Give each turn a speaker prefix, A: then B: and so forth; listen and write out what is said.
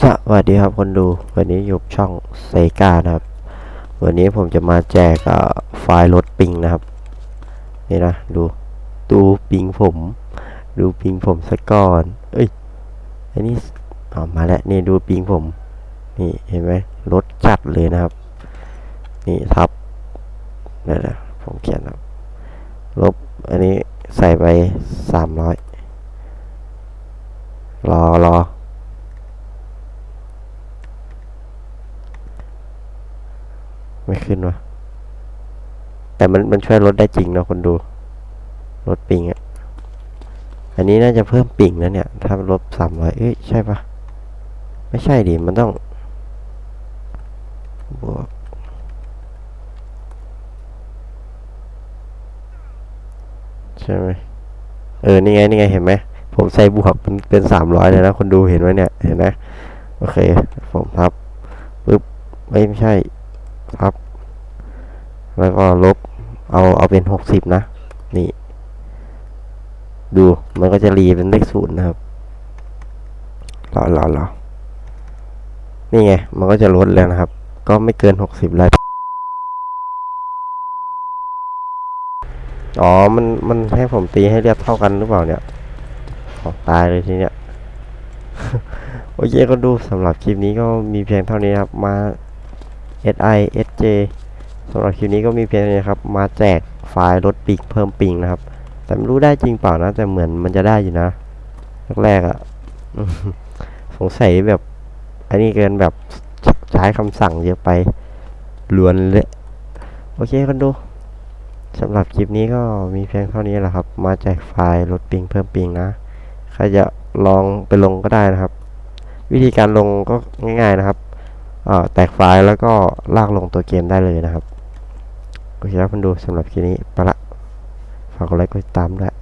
A: สวัสดีครับคนดูวันนี้อยู่ช่องเซกานะครับ วันนี้ผมจะมาแจกไฟล์รถปิงนะครับ นี่นะ ดูดูปิงผม ดูปิงผมสักก่อน เอ้ยอันนี้ออกมาแล้วนี่ดูปิงผม นี่เห็นไหมรถจัดเลยนะครับ นี่ทับเดี๋ยวนะผมเขียนครับลบอันนี้ใส่ไปสามร้อยรอรอ ไม่ขึ้นวะแต่มันมันช่วยลดได้จริงเนอะคนดูลดปิงอะอันนี้น่าจะเพิ่มปิงนะเนี่ย ถ้าลบสามร้อยเอ้ยใช่ปะไม่ใช่ดิมันต้องบวกใช่ไหมเออ นี่ไง นี่ไง เห็นไหม ผมใส่บวกเป็นเป็นสามร้อยเลยนะคนดูเห็นไหมเนี่ย เห็นไหมโอเค ผมทับปึ๊บไม่ไม่ใช่ ทับ แล้วก็ลบเอาเอาเป็นหกสิบนะ นี่ ดูมันก็จะรีเป็นเลขศูนย์นะครับรอรอรอนี่ไง มันก็จะลดแล้วนะครับ ก็ไม่เกินหกสิบแล้วอ๋อ มัน มันให้ผมตีให้เรียบเท่ากันหรือเปล่าเนี่ยออกตายเลยทีเนี้ย โอเคก็ดูสำหรับคลิปนี้ก็มีเพียงเท่านี้ครับ มา SI SJ สำหรับคลิปนี้ก็มีเพียงเท่านี้ครับ มาแจกไฟล์รถปิงเพิ่มปิงนะครับ แต่ไม่รู้ได้จริงเปล่านะ แต่เหมือนมันจะได้อยู่นะ แรกๆอะ่ะ สงสัยแบบ อันนี้เกินแบบใช้คำสั่งเยอะไปล้วนเลย โอเคคนดูสำหรับคลิปนี้ก็มีเพียงเท่านี้แหละครับ มาแจกไฟล์รถปิงเพิ่มปิงนะ ใครจะลองไปลงก็ได้นะครับ วิธีการลงก็ง่ายๆนะครับ แตกไฟล์แล้วก็ลากลงตัวเกมได้เลยนะครับโอเคครับคุณดูสำหรับคลิปนี้ไปละฝากกดไลค์กดติดตามด้วย